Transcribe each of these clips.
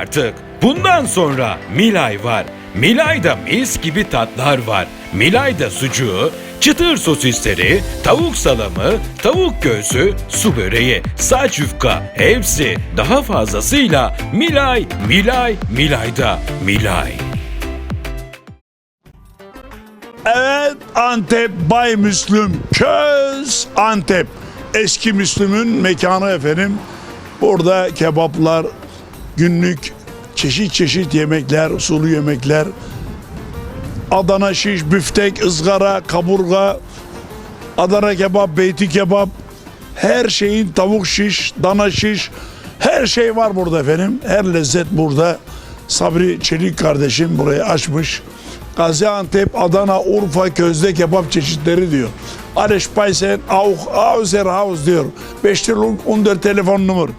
Artık. Bundan sonra Milay var. Milay'da mis gibi tatlar var. Milay'da sucuğu, çıtır sosisleri, tavuk salamı, tavuk göğsü, su böreği, saç yufka hepsi daha fazlasıyla Milay, Milay, Milay'da Milay. Evet Antep Bay Müslüm Köz Antep eski Müslüm'ün mekanı efendim. Burada kebaplar, günlük çeşit çeşit yemekler, sulu yemekler, Adana şiş, büftek, ızgara, kaburga, Adana kebap, beyti kebap, her şeyin tavuk şiş, dana şiş, her şey var burada efendim. Her lezzet burada. Sabri Çelik kardeşim burayı açmış. Gaziantep, Adana, Urfa, közde kebap çeşitleri diyor. Alles Speisen auch außer Haus diyor. Bestellung under telefon numar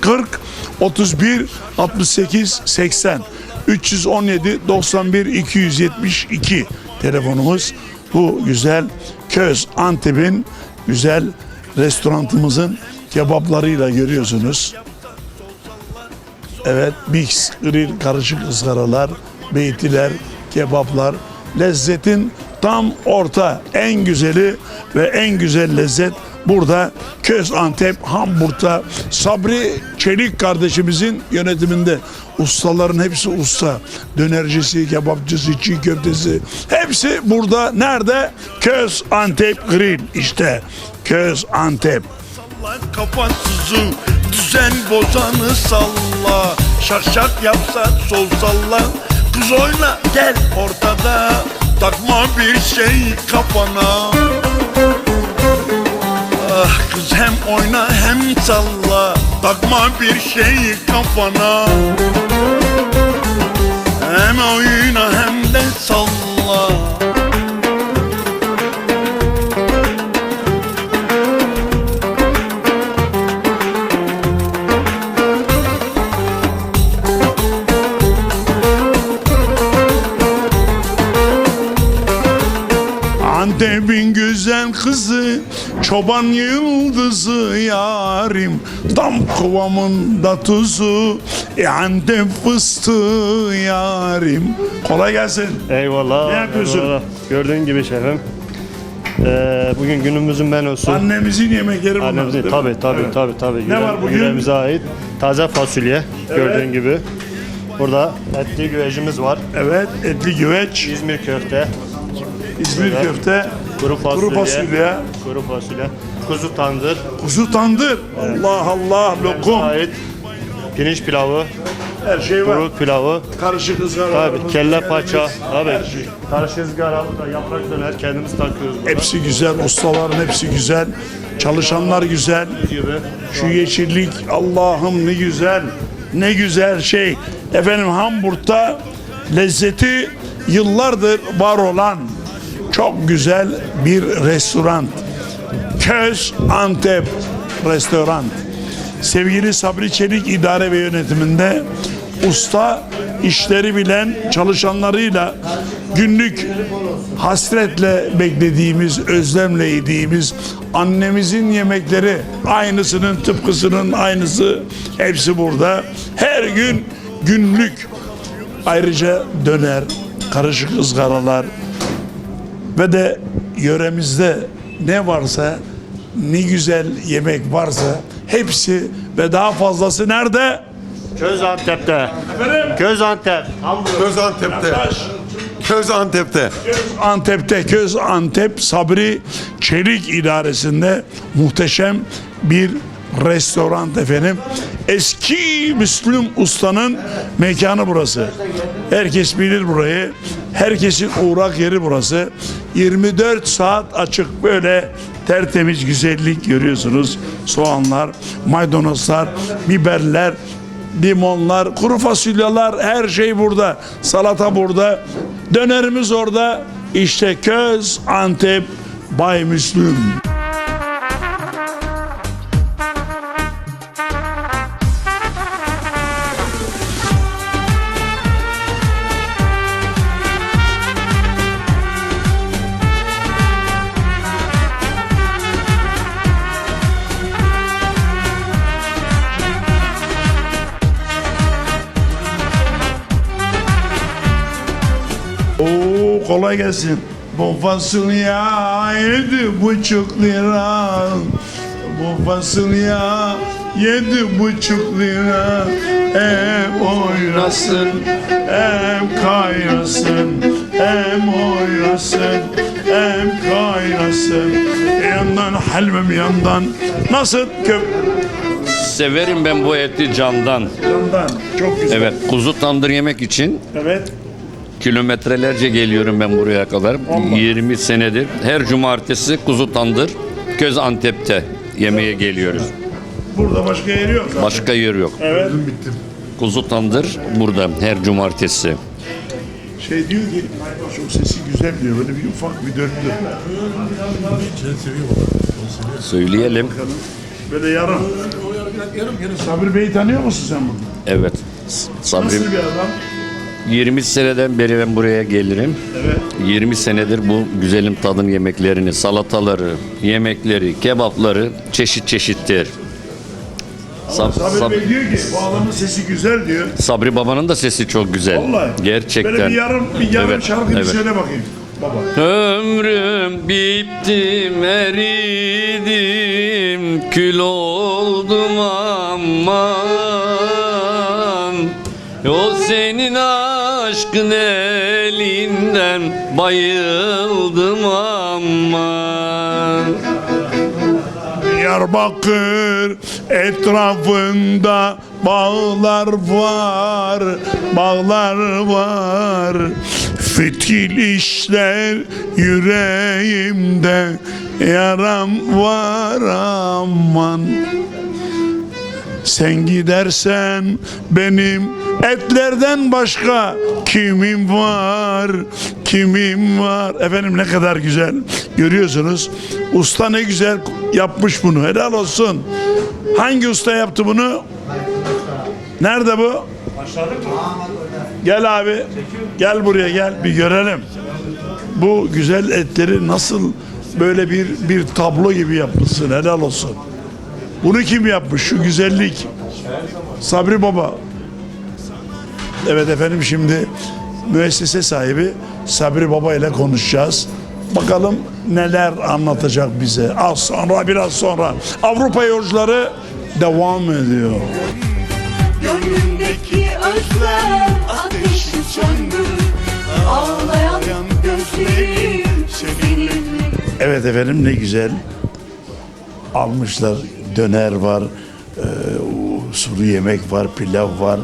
040 31 68 80 317 91 272 telefonumuz. Bu güzel Köz Antep'in güzel restoranımızın kebaplarıyla görüyorsunuz. Evet, mix, grill, karışık ızgaralar, beytiler, kebaplar. Lezzetin tam orta, en güzeli ve en güzel lezzet burada Köz Antep Hamburg'da Sabri Çelik kardeşimizin yönetiminde ustaların hepsi usta. Dönercisi, kebapçısı, çiğ köftesi hepsi burada. Nerede? Köz Antep Grill işte. Köz Antep. Salla kafansızı düzen bozanı salla Şak şak yapsa sol salla Kız oyna gel ortada Takma bir şey kafana. Ah kız hem oyna hem salla Takma bir şey kafana. Hem oyna hem de salla Antep'in güzel kızı Çoban yıldızı yarim Tam kıvamında tuzu e Antep fıstığı yarim Kolay gelsin Eyvallah. Ne yapıyorsun? eyvallah. Gördüğün gibi şefim. Ee, bugün günümüzün menüsü. Annemizin yemekleri bunlar Annemizin değil mi? tabi tabi Evet. tabi tabi. Ne var bugün? Yöremize ait taze fasulye gördüğün gibi. Burada etli güvecimiz var. Evet etli güveç İzmir köfte, İzmir Evet. köfte kuru fasulye, Kuru fasulye kuru fasulye, kuzu tandır, Kuzu tandır. Allah Allah lokum. Ait pirinç pilavı, Her şey var. Kuru pilavı, Karışık ızgara. Tabi kelle paça, abi Her şey. karşı ızgaralı da yaprak döner. Kendimiz takıyoruz burada. Hepsi güzel ustaların hepsi güzel. Çalışanlar güzel. Gibi. Şu yeşillik Allah'ım ne güzel. Ne güzel şey. Efendim Hamburg'da lezzeti yıllardır var olan çok güzel bir restoran. Köz Antep Restoran. Sevgili Sabri Çelik idare ve yönetiminde usta işleri bilen çalışanlarıyla günlük hasretle beklediğimiz, özlemle yediğimiz annemizin yemekleri aynısının tıpkısının aynısı hepsi burada. Her gün günlük ayrıca döner, karışık ızgaralar ve de yöremizde ne varsa ne güzel yemek varsa hepsi ve daha fazlası nerede? Köz Antep'te. Köz Antep. Köz Antep'te. Köz Antep'te. Antep'te Köz Antep Sabri Çelik idaresinde muhteşem bir restoran efendim. Eski Müslüm Usta'nın mekanı burası. Herkes bilir burayı. Herkesin uğrak yeri burası. 24 saat açık böyle tertemiz güzellik görüyorsunuz. Soğanlar, maydanozlar, biberler, limonlar, kuru fasulyeler her şey burada. Salata burada. Dönerimiz orada. İşte Köz Antep Bay Müslüm. Gelsin. Bu fasulye yedi buçuk lira. Bu fasulye yedi buçuk lira. Hem oynasın hem kaynasın. Hem oynasın hem kaynasın. Yandan halvem yandan. Nasıl köp? Severim ben bu eti candan. Yandan. Çok güzel. Evet, kuzu tandır yemek için Evet. Kilometrelerce geliyorum ben buraya kadar. 20 senedir. Her cumartesi kuzu tandır Köz Antep'te yemeğe geliyoruz. Burada başka yeri yok zaten. Başka yer yok. Evet. Kuzu tandır burada her cumartesi. Şey diyor ki çok sesi güzel diyor. Böyle bir ufak bir dörtlü. Söyleyelim. Böyle yarım. Sabri Bey'i tanıyor musun sen bunu? Evet. Sabri Nasıl bir adam? 20 seneden beri ben buraya gelirim. Evet. 20 senedir bu güzelim tadın yemeklerini, salataları, yemekleri, kebapları çeşit çeşittir. Sab- Sabri Sab- Bey diyor ki bu adamın sesi güzel diyor. Sabri Baba'nın da sesi çok güzel. Vallahi. Gerçekten. Böyle bir yarım, bir yarım Evet, şarkı bir evet. söyle bakayım. Baba. Ömrüm bitti eridim kül oldum aman O senin aşkın elinden bayıldım aman Diyarbakır etrafında bağlar var, bağlar var. Fitil işler yüreğimde yaram var aman. Sen gidersen benim etlerden başka kimim var, kimim var. Efendim ne kadar güzel görüyorsunuz. Usta ne güzel yapmış bunu. Helal olsun. Hangi usta yaptı bunu? Nerede bu? Gel abi. Gel buraya gel bir görelim. Bu güzel etleri nasıl böyle bir bir tablo gibi yapmışsın. Helal olsun. Bunu kim yapmış? Şu güzellik. Sabri Baba. Evet efendim şimdi müessese sahibi Sabri Baba ile konuşacağız. Bakalım neler anlatacak bize. Az sonra biraz sonra Avrupa yolcuları devam ediyor. Gönlümdeki özlem ateşi söndü Ağlayan gözlerim seninle Evet efendim ne güzel. Almışlar döner var, e, sulu yemek var, pilav var,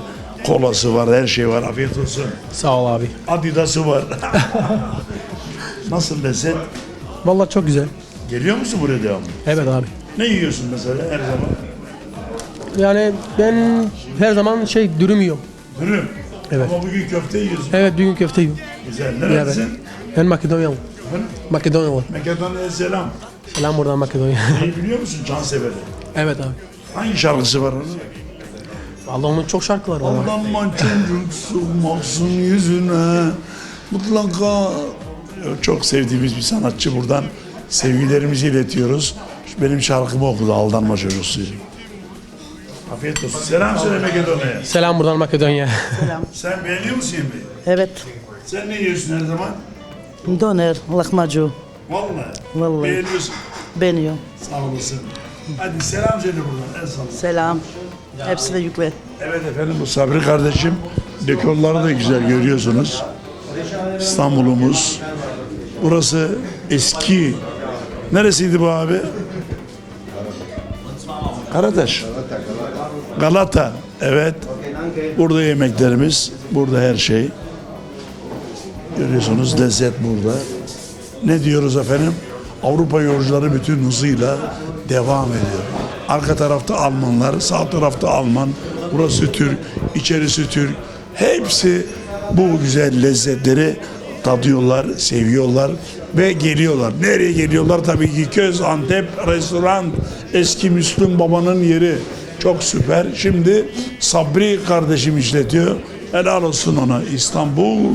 kolası var, her şey var. Afiyet olsun. Sağ ol abi. Adidası var. Nasıl lezzet? Vallahi çok güzel. Geliyor musun buraya devamlı? Evet abi. Ne yiyorsun mesela her zaman? Yani ben her zaman şey dürüm yiyorum. Dürüm. Evet. Ama bugün köfte yiyorsun. Evet düğün köfte yiyorum. Güzel. Evet. Neredesin? Ben Makedonyalı. Efendim? Makedonyalı. Makedonya'ya selam. Selam buradan Makedonya. İyi biliyor musun Cansever'i? Evet abi. Hangi şarkısı var onun? Vallahi onun çok şarkıları var. Aldanma çocuk sığmazsın yüzüne Mutlaka Çok sevdiğimiz bir sanatçı buradan Sevgilerimizi iletiyoruz Şu Benim şarkımı okudu Aldanma çocuk sığmazsın Afiyet olsun. Selam söyle Makedonya'ya. Selam buradan Makedonya. Sen beğeniyor musun yemeği? Evet. Sen ne yiyorsun her zaman? Doner, lahmacun. Vallahi. Vallahi. Beğeniyorsun. Beğeniyorum. Sağ olasın. Hadi selam söyle buradan. En sağ Selam. Hepsine yükle. Evet efendim bu Sabri kardeşim dekorları da güzel görüyorsunuz. İstanbul'umuz. Burası eski. Neresiydi bu abi? Karataş. Galata. Evet. Burada yemeklerimiz. Burada her şey. Görüyorsunuz lezzet burada. Ne diyoruz efendim? Avrupa yolcuları bütün hızıyla devam ediyor. Arka tarafta Almanlar, sağ tarafta Alman. Burası Türk, içerisi Türk. Hepsi bu güzel lezzetleri tadıyorlar, seviyorlar ve geliyorlar. Nereye geliyorlar? Tabii ki Köz Antep restoran. Eski Müslüm babanın yeri. Çok süper. Şimdi Sabri kardeşim işletiyor. Helal olsun ona. İstanbul.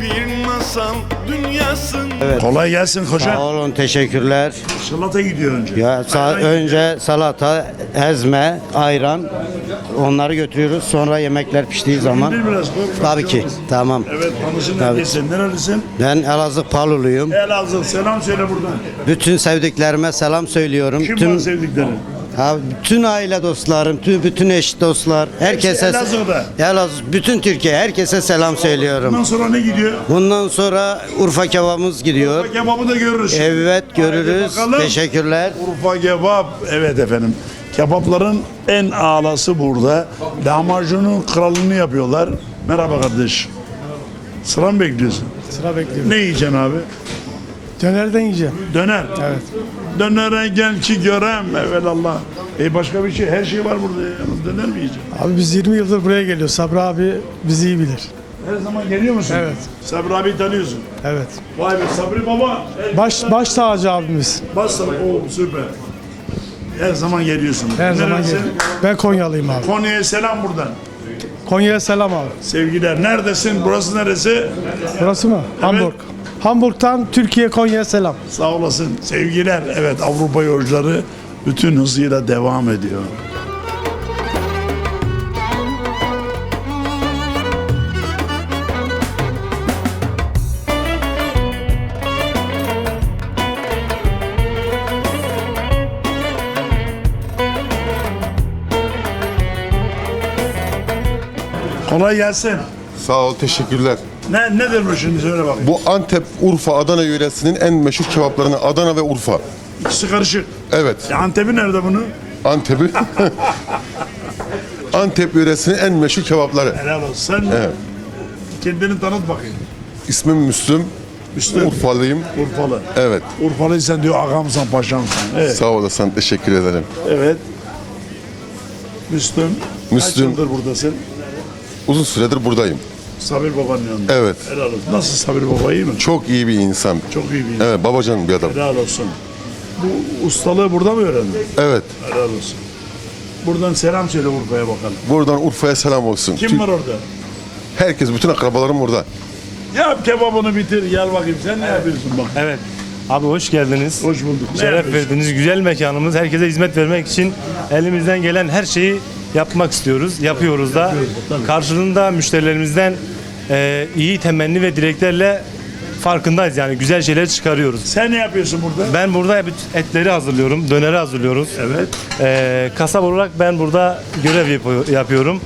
Bir masal dünyasın Kolay gelsin Sağ hoca. olun, teşekkürler. Salata gidiyor önce. Ya sa- Ayran önce salata, ezme, ayran onları götürüyoruz. Sonra yemekler piştiği zaman. gidiyor. biraz koy. Tabii ki. Tamam. Evet tanışın Tabii. herkesin. Nerelisin? Ben Elazığ Paluluyum. Elazığ. Selam söyle buradan. Bütün sevdiklerime selam söylüyorum. Kim tüm var sevdiklerin? Ha, bütün aile dostlarım, tüm bütün eş dostlar, herkese Elazığ'da. Elazığ, bütün Türkiye herkese selam söylüyorum. Bundan sonra ne gidiyor? Bundan sonra Urfa kebabımız gidiyor. Urfa kebabı da görürüz. Evet görürüz. Bakalım. Teşekkürler. Urfa kebap. Evet efendim. Kebapların en ağlası burada. Lahmacunun kralını yapıyorlar. Merhaba kardeş. Sıra mı bekliyorsun? Sıra bekliyorum. Ne yiyeceksin abi? Dönerden yiyeceğim. Döner. Evet. Dönere gel ki görem evelallah. E başka bir şey, her şey var burada. ya. Döner mi yiyeceksin? Abi biz 20 yıldır buraya geliyoruz. Sabri abi bizi iyi bilir. Her zaman geliyor musun? Evet. Sabri abi tanıyorsun. Evet. Vay be Sabri baba. El- Baş baş tacı abimiz. Bas sana. Oo süper. Her zaman geliyorsun. Her zaman Nerelisin? geliyor. Ben Konyalıyım abi. Konya'ya selam buradan. Konya'ya selam abi. Sevgiler. Neredesin? Burası neresi? Burası mı? Hamburg. Hamburg'tan Türkiye Konya'ya selam. Sağ olasın. Sevgiler. Evet Avrupa yolcuları bütün hızıyla devam ediyor. Kolay gelsin. Sağ ol, teşekkürler. Ne nedir bu şimdi söyle bakayım. Bu Antep, Urfa, Adana yöresinin en meşhur kebaplarını Adana ve Urfa. İkisi karışık. Evet, E, Antep'i nerede bunu? Antep'i. Antep yöresinin en meşhur kebapları. Helal olsun. Sen Evet. kendini tanıt bakayım. İsmim Müslüm. Müslüm. Urfalıyım. Urfalı. Evet. Urfalıysan diyor ağamsan paşamsın. Evet. Sağ olasın, teşekkür ederim. evet. Müslüm. Kaç Müslüm. yıldır buradasın? Uzun süredir buradayım. Sabir babanın yanında. Evet. Helal olsun. Nasıl Sabir baba iyi mi? Çok iyi bir insan. Çok iyi bir insan. Evet, babacan bir adam. Helal olsun. Bu ustalığı burada mı öğrendin? Evet. Helal olsun. Buradan selam söyle Urfa'ya bakalım. Buradan Urfa'ya selam olsun. Kim Tüm- var orada? Herkes, bütün akrabalarım burada. Yap kebabını bitir. Gel bakayım sen ne yapıyorsun bak. Evet. Abi hoş geldiniz. Hoş bulduk. Ne Şeref yapıyorsun? verdiniz. Güzel mekanımız. Herkese hizmet vermek için elimizden gelen her şeyi yapmak istiyoruz. Yapıyoruz da. Karşılığında müşterilerimizden e, iyi temenni ve dileklerle farkındayız. Yani güzel şeyler çıkarıyoruz. Sen ne yapıyorsun burada? Ben burada etleri hazırlıyorum. Döneri hazırlıyoruz. Evet. E, kasap olarak ben burada görev yap- yapıyorum.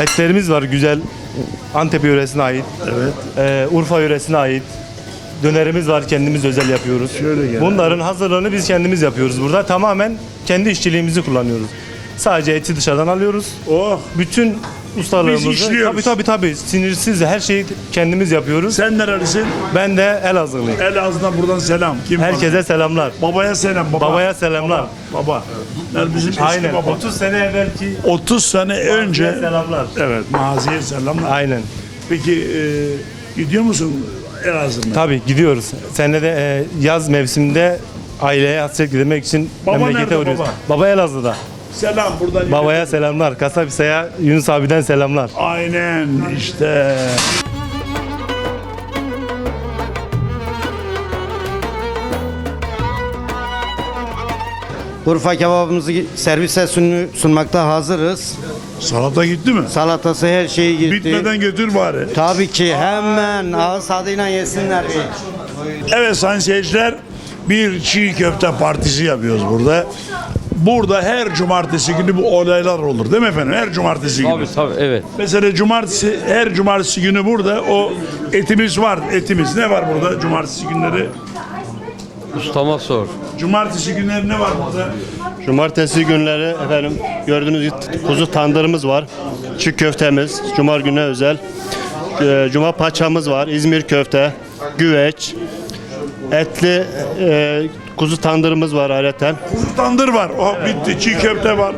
Etlerimiz var güzel. Antep yöresine ait. Evet. Ee, Urfa yöresine ait dönerimiz var kendimiz özel yapıyoruz. Şöyle gel. Bunların hazırlığını biz kendimiz yapıyoruz burada. Tamamen kendi işçiliğimizi kullanıyoruz. Sadece eti dışarıdan alıyoruz. Oh. Bütün ustalığımızı Biz işliyoruz. tabii tabii tabii sinirsiz her şeyi kendimiz yapıyoruz. Sen nerelisin? Ben de Elazığlıyım. Elazığ'dan buradan selam. Kim? Herkese selamlar. Babaya selam. Baba. Babaya selamlar. Baba. Yani bizim eski Aynen. baba. 30 sene evvelki 30 sene önce. selamlar. Evet. Maziye selamlar. Aynen. Peki e, gidiyor musun Elazığ'ına? Tabii gidiyoruz. Senede e, yaz mevsiminde aileye hasret gidermek için Baba memlekete nerede uğruyoruz. baba? Baba Elazığ'da. Selam buradan. Babaya selamlar. Kasap İsa'ya Yunus abiden selamlar. Aynen işte. Urfa kebabımızı servise sun- sunmakta hazırız. Salata gitti mi? Salatası her şeyi gitti. Bitmeden götür bari. Tabii ki hemen ağız tadıyla yesinler. Evet sayın seyirciler bir çiğ köfte partisi yapıyoruz burada. Burada her cumartesi günü bu olaylar olur değil mi efendim? Her cumartesi günü. Tabii tabii evet. Mesela cumartesi her cumartesi günü burada o etimiz var. Etimiz ne var burada cumartesi günleri? Ustama sor. Cumartesi günleri ne var burada? Cumartesi günleri efendim gördüğünüz gibi kuzu tandırımız var. Çiğ köftemiz, cuma gününe özel. Ee, Cuma paçamız var, İzmir köfte, güveç, etli e, kuzu tandırımız var ayrıca. Kuzu tandır var. O bitti. Çiğ köfte var.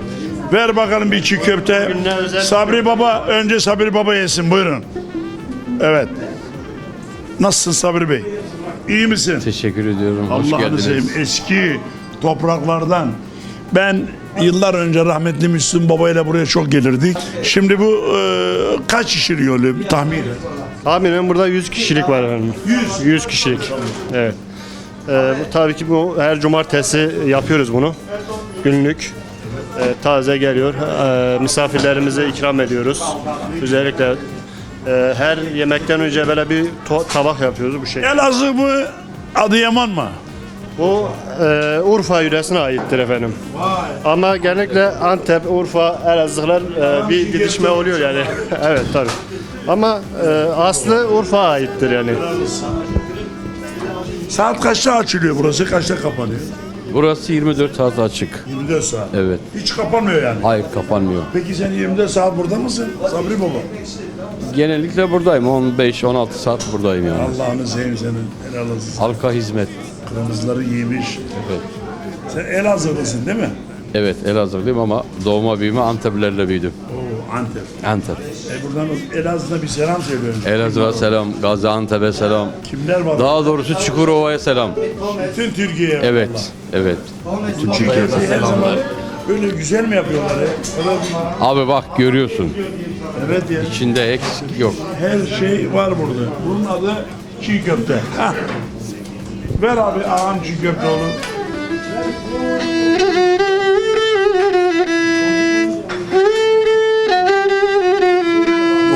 Ver bakalım bir çiğ köfte. Özel- Sabri Baba, önce Sabri Baba yesin. Buyurun. Evet. Nasılsın Sabri Bey? İyi misin? Teşekkür ediyorum. Hoş Allah'ını geldiniz. seveyim. Eski topraklardan. Ben yıllar önce rahmetli Müslüm Baba ile buraya çok gelirdik. Şimdi bu e, kaç kişi bir tahmin? Tahminen burada 100 kişilik var efendim. 100. 100 kişilik. Evet. Ee, bu tabii ki bu her cumartesi yapıyoruz bunu. Günlük. Ee, taze geliyor. Ee, misafirlerimize ikram ediyoruz. Özellikle e, her yemekten önce böyle bir to- tabak yapıyoruz bu şekilde. Elazığ mı? Adıyaman mı? Bu e, Urfa yöresine aittir efendim. Ama genellikle Antep, Urfa, Elazığlar e, bir didişme oluyor yani. evet tabii. Ama e, aslı Urfa'ya aittir yani. Saat kaçta açılıyor burası? Kaçta kapanıyor? Burası 24 saat açık. 24 saat. Evet. Hiç kapanmıyor yani. Hayır kapanmıyor. Peki sen 24 saat burada mısın Sabri Baba? Genellikle buradayım. 15-16 saat buradayım yani. Allah'ını seveyim senin. Helal olsun. Halka hizmet. Kırmızıları giymiş. Evet. Sen Elazığlısın değil mi? Evet Elazığlıyım ama doğma büyüme Anteplerle büyüdüm. Oo Antep. Antep. E buradan Elazığ'da bir selam söylüyorum. Elazığ'a selam, Gaziantep'e selam. Kimler var? Daha doğrusu Çukurova'ya selam. Bütün Türkiye'ye. Evet, evet. Bütün Türkiye'ye selamlar. böyle güzel mi yapıyorlar ya? Abi bak görüyorsun. Evet ya. İçinde eksik yok. Her şey var burada. Bunun adı çiğ köfte. Hah. Ver abi ağam çiğ köfte olur.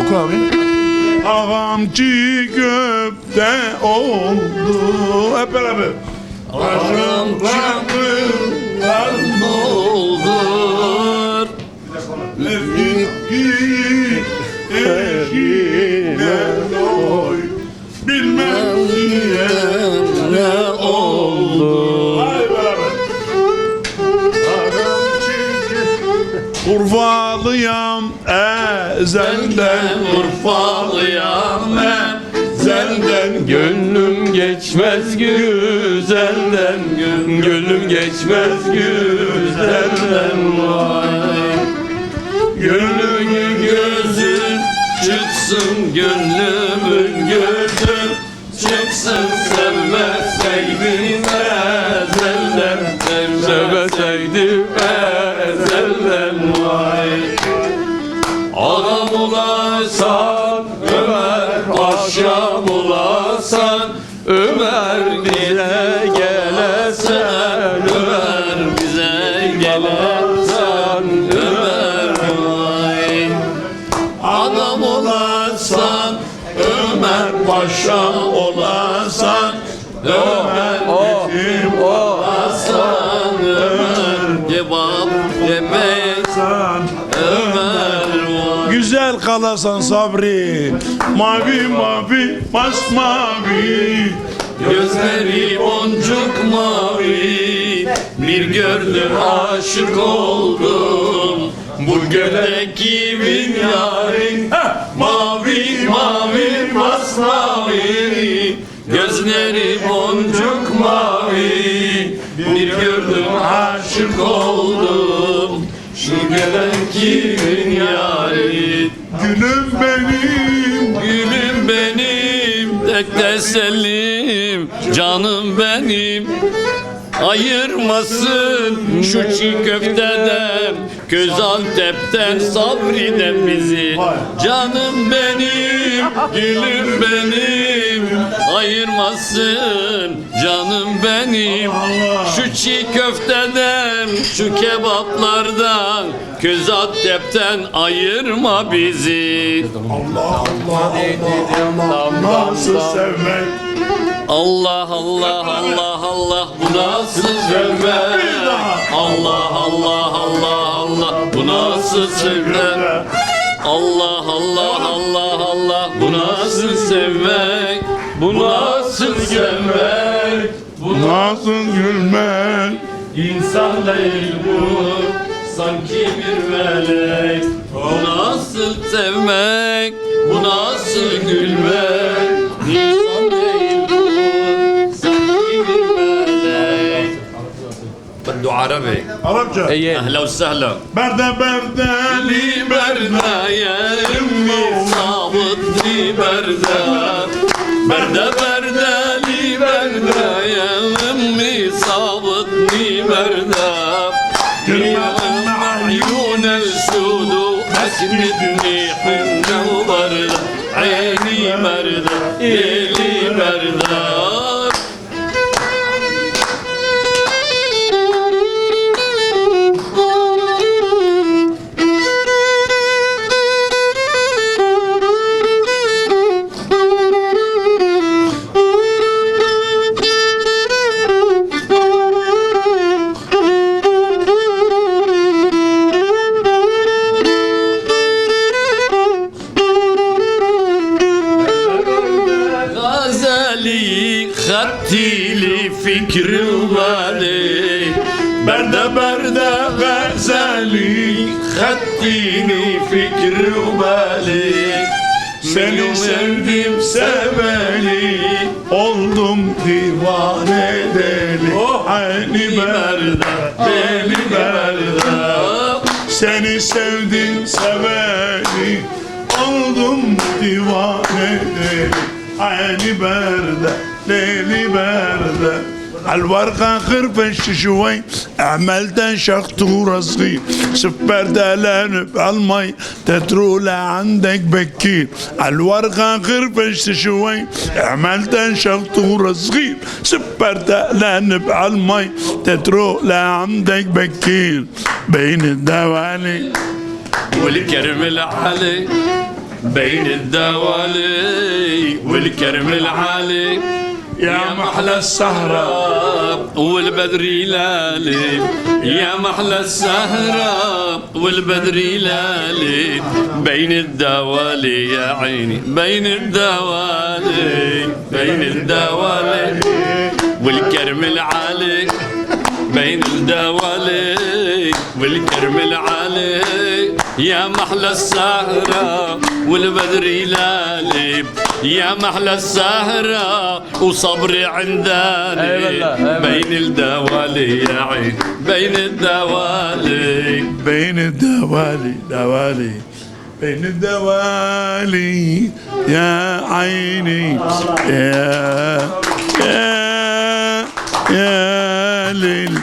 Oku abi. Ağam çiğ köfte oldu. Hep beraber. Ağam çakırlar Doldur. Eski eşine Urfalıyam ezelden Urfalıyam ezelden. Gönlüm geçmez güzelden Gönlüm geçmez güzelden. Vay Gönlümün gözün çıksın Gönlümün gözün çıksın. Sevmeseydim ezelden Sevmeseydim ezelden vay. Adam olasan Ömer Paşam olasan Ömer bize gelesen Ömer bize gelesen Ömer vay. Adam olasan Ömer Paşa olasan Ömer Güzel kalasan sabri. Mavi mavi masmavi Gözleri boncuk mavi. Bir gördüm aşık oldum. Bu göle kimin yarin Mavi mavi masmavi Gözleri boncuk mavi. Bir gördüm aşık oldum. Şu göle kimin yarin Gülüm benim Gülüm benim, tek tesellim, canım benim. Ayırmasın şu çiğ köfteden, köz Antep'ten, sabriden bizi. Canım benim, gülüm benim, ayırmasın canım benim. Şu çiğ köfteden, şu kebaplardan, köz Antep'ten ayırma bizi. Nasıl sevmek? Allah Allah Allah Allah bu nasıl sevmek? Allah Allah Allah Allah bu nasıl sevmek? Allah Allah Allah Allah bu nasıl sevmek bu nasıl sevmek bu Nasıl gülmez İnsan değil bu sanki bir melek Bu nasıl sevmek bu nasıl gülmek İnsan değil bu sanki bir melek بده عربي Arapça اهلا وسهلا Berde berde لي بردة يا امي صابتني بردة بردة Berde berdeli berde yevim mi? Sabıtni berde Yevim me'yunel sudu. Esnidni Seni sevdim seveli Oldum divane deli Aynı berde Deli berde الورقة خرفش شوي عملت شخطورة صغير سفر دلان بالمي تترول عندك بكير. الورقة خرفش شوي عملت شخطورة صغير سفر دلان بالمي تترول عندك بكير. بين الدوالي. والكرم العالي. بين الدوالي. والكرم العالي. يا محلى السهرة. والبدر لالي يا محلى السهرة والبدر لالي بين الدوالي يا عيني بين الدوالي بين الدوالي والكرم العالي بين الدوالي والكرم العالي. يا محلى السهرة والبدر لالي يا محلى السهرة وصبري عنداني بين الدوالي يا عين بين الدوالي بين الدوالي دوالي. بين الدوالي يا عيني. يا يا يا ليل.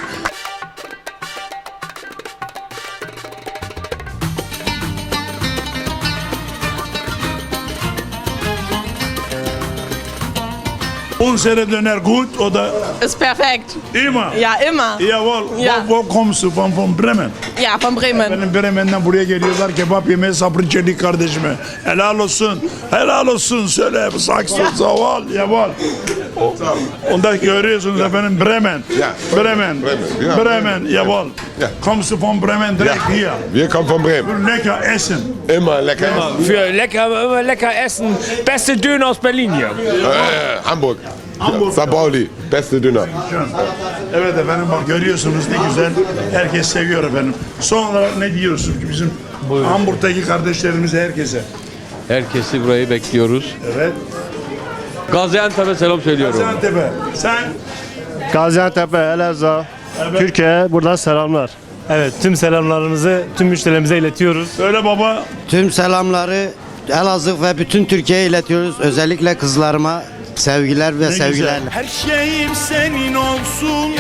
On sene döner gut oder Ist perfekt. immer? Ja, immer. Jawohl. Ja. Wo, wo kommst du? Von, von Bremen. Ja, von Bremen. Benim Bremen'den buraya geliyorlar kebap yemeye sabrın çelik kardeşime. Helal olsun. Helal olsun söyle. Saksı zaval. Jawohl. O- Onda görüyorsunuz efendim Bremen. Ja. Bremen. Bremen, ja. Bremen. Jawohl. Ja. Kommst du von Bremen direkt hier? Wir kommen von Bremen. Für lecker essen. Immer lecker. essen. Für lecker, immer lecker essen. Beste Döner aus Berlin hier. Äh, Hamburg. Hamburg. St. Pauli. Beste Döner. Evet efendim bak görüyorsunuz ne güzel. Herkes seviyor efendim. Son olarak ne diyorsun ki bizim Hamburg'daki kardeşlerimize herkese? Herkesi burayı bekliyoruz. Evet. Gaziantep'e selam söylüyorum. Gaziantep'e. Sen Gaziantep, Elazığ, Türkiye buradan selamlar. Evet tüm selamlarımızı tüm müşterilerimize iletiyoruz. söyle baba. Tüm selamları Elazığ ve bütün Türkiye'ye iletiyoruz. Özellikle kızlarıma sevgiler ve Ne sevgilerle. güzel. Her şeyim senin olsun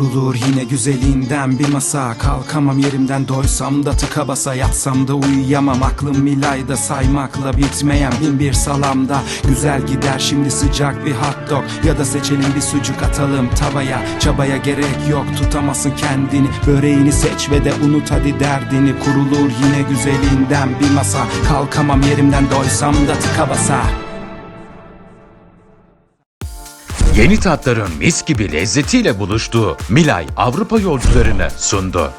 Kurulur yine güzelinden bir masa. Kalkamam yerimden doysam da tıka basa. Yatsam da uyuyamam aklım milayda Saymakla bitmeyen bin bir salamda. Güzel gider şimdi sıcak bir hot dog. Ya da seçelim bir sucuk atalım tavaya. Çabaya gerek yok tutamazsın kendini. Böreğini seç ve de unut hadi derdini. Kurulur yine güzelinden bir masa. Kalkamam yerimden doysam da tıka basa Yeni tatların mis gibi lezzetiyle buluştuğu Milay Avrupa yolcularını sundu.